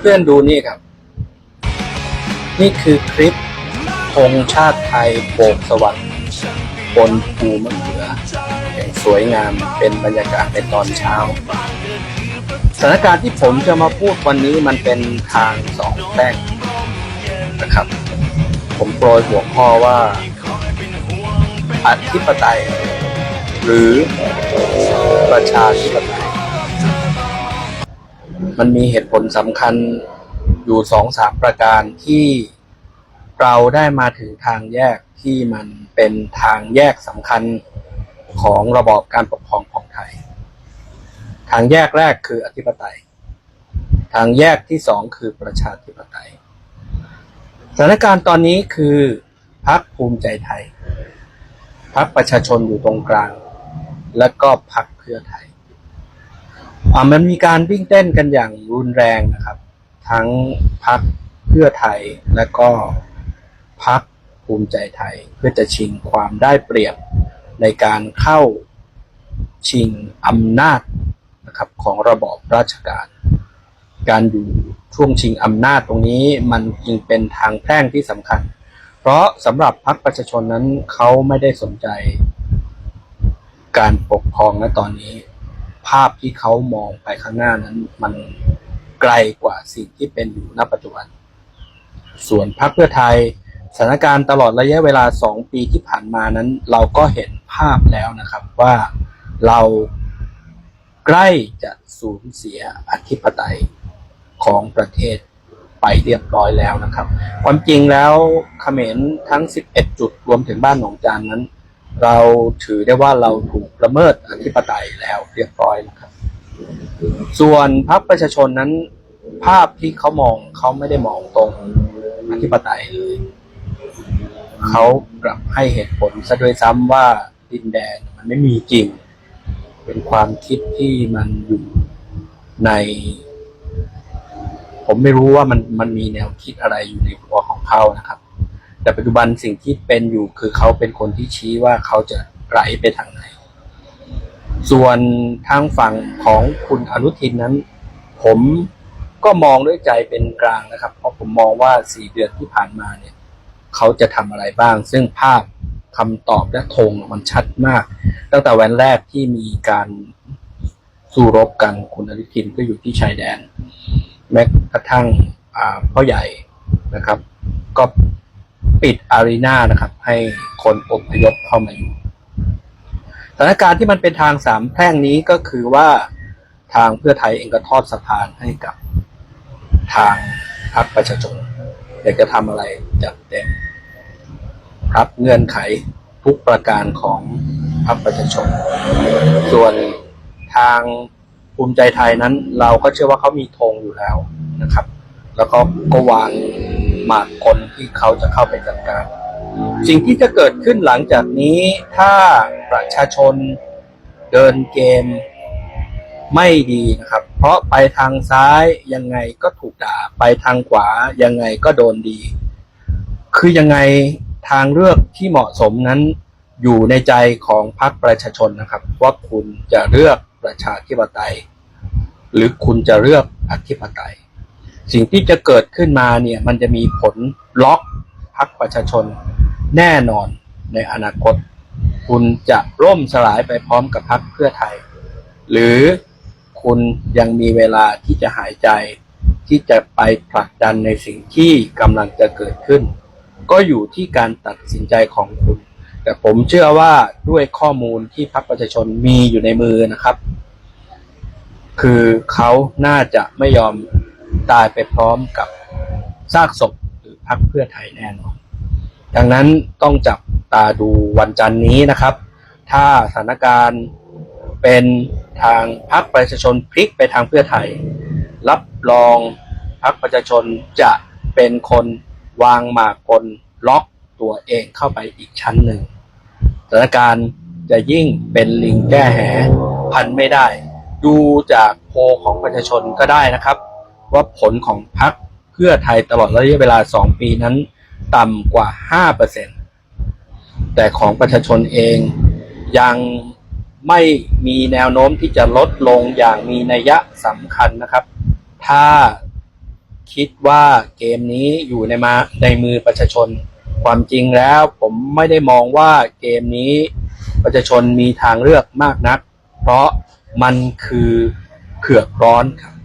เพื่อนๆดูนี่ครับ นี่คือคลิปธงชาติไทยโบกสวัสดิ์บนภูมะเขืออย่างสวยงามเป็นบรรยากาศในตอนเช้า สถานการณ์ที่ผมจะมาพูดวันนี้มันเป็นทางสองแพร่งนะครับ ผมโปรยหัวข้อว่าอธิปไตย หรือประชาธิปไตย มันมีเหตุผลสำคัญอยู่สองสามประการที่เราได้มาถึงทางแยกที่มันเป็นทางแยกสำคัญของระบอบการปกครองของไทย ทางแยกแรกคืออธิปไตย ทางแยกที่สองคือประชาธิปไตยสถานการณ์ตอนนี้คือพรรคภูมิใจไทยพรรคประชาชนอยู่ตรงกลาง และก็พรรคเพื่อไทย อ่ามันมีการวิ่งเต้นกันอย่างรุนแรงนะครับ ทั้งพักเพื่อไทยและก็พักภูมิใจไทยเพื่อจะชิงความได้เปรียบในการเข้าชิงอำนาจนะครับของระบอบราชการ การอยู่ช่วงชิงอำนาจตรงนี้มันจึงเป็นทางแพร่งที่สำคัญ เพราะสำหรับพรรคประชาชนนั้นเขาไม่ได้สนใจ การปกครองณตอนนี้ ภาพที่เขามองไปข้างหน้านั้น มันไกลกว่าสิ่งที่เป็นอยู่ณปัจจุบัน ส่วนพรรคเพื่อไทยสถานการณ์ตลอดระยะเวลาสองปีที่ผ่านมานั้น เราก็เห็นภาพแล้วนะครับว่าเราใกล้จะสูญเสียอธิปไตยของประเทศไปเรียบร้อยแล้วนะครับ ความจริงแล้วเขมรทั้ง 11 จุดรวมถึงบ้านหนองจานนั้น เราถือได้ว่าเราถูกละเมิดอธิปไตยแล้วเรียบร้อยนะครับ ส่วนพรรคประชาชนนั้น ภาพที่เขามองเขาไม่ได้มองตรงอธิปไตยเลยเขากลับให้เหตุผลซะด้วยซ้ำว่าดินแดนมันไม่มีจริง เป็นความคิดที่มันอยู่ใน ผมไม่รู้ว่ามันมันมีแนวคิดอะไรอยู่ในหัวของเขานะครับ แต่ปัจจุบันสิ่งที่เป็นอยู่คือเขาเป็นคนที่ชี้ว่าเขาจะไหลไปทางไหน ส่วนทางฝั่งของคุณอนุทินนั้น ผมก็มองด้วยใจเป็นกลางนะครับ เพราะผมมองว่าสี่เดือนที่ผ่านมาเนี่ย เขาจะทำอะไรบ้าง ซึ่งภาพคำตอบและธงมันชัดมาก ตั้งแต่วันแรกที่มีการสู้รบกันคุณอนุทินก็อยู่ที่ชายแดน แม้กระทั่งพ่อใหญ่นะครับ ก็ ปิดอารีนานะครับ ให้คนอพยพเข้ามาอยู่สถานการณ์ที่มันเป็นทางสามแพร่งนี้ก็คือว่าทางเพื่อไทยเองก็ทอดสะพานให้กับทางพรรคประชาชนอยากจะทำอะไรจัดเต็มรับเงื่อนไขทุกประการของพรรคประชาชน ส่วนทางภูมิใจไทยนั้น เราก็เชื่อว่าเขามีธงอยู่แล้วนะครับ แล้วก็ก็วาง มากคนที่เขาจะเข้าไปจัดการ สิ่งที่จะเกิดขึ้นหลังจากนี้ถ้าประชาชนเดินเกมไม่ดีนะครับ เพราะไปทางซ้ายยังไงก็ถูกด่า ไปทางขวายังไงก็โดนดี คือยังไงทางเลือกที่เหมาะสมนั้นอยู่ในใจของพรรคประชาชนนะครับ ว่าคุณจะเลือกประชาธิปไตย หรือคุณจะเลือกอธิปไตย สิ่งที่จะเกิดขึ้นมาเนี่ยมันจะมีผลล็อกพรรคประชาชนแน่นอนในอนาคต คุณจะร่มสลายไปพร้อมกับพรรคเพื่อไทย หรือคุณยังมีเวลาที่จะหายใจที่จะไปผลักดันในสิ่งที่กำลังจะเกิดขึ้น ก็อยู่ที่การตัดสินใจของคุณ แต่ผมเชื่อว่าด้วยข้อมูลที่พรรคประชาชนมีอยู่ในมือนะครับ คือเขาน่าจะไม่ยอม ตายไปพร้อมกับซากศพหรือพรรคเพื่อไทยแน่นอน ดังนั้นต้องจับตาดูวันจันนี้นะครับ ถ้าสถานการณ์เป็นทางพรรคประชาชนพลิกไปทางเพื่อไทย รับรองพรรคประชาชนจะเป็นคนวางหมากกลล็อกตัวเองเข้าไปอีกชั้นหนึ่งสถานการณ์จะยิ่งเป็นลิงแก้แหพันไม่ได้ ดูจากโพลของประชาชนก็ได้นะครับ ว่าผลของพรรคเพื่อไทยตลอดระยะเวลา 2 ปีนั้น ต่ำกว่า 5%แต่ของประชาชนเองยังไม่มีแนวโน้มที่จะลดลงอย่างมีนัยสำคัญนะครับ ถ้าคิดว่าเกมนี้อยู่ในมาในมือประชาชน ความจริงแล้วผมไม่ได้มองว่าเกมนี้ประชาชนมีทางเลือกมากนัก เพราะมันคือเผือกร้อนครับ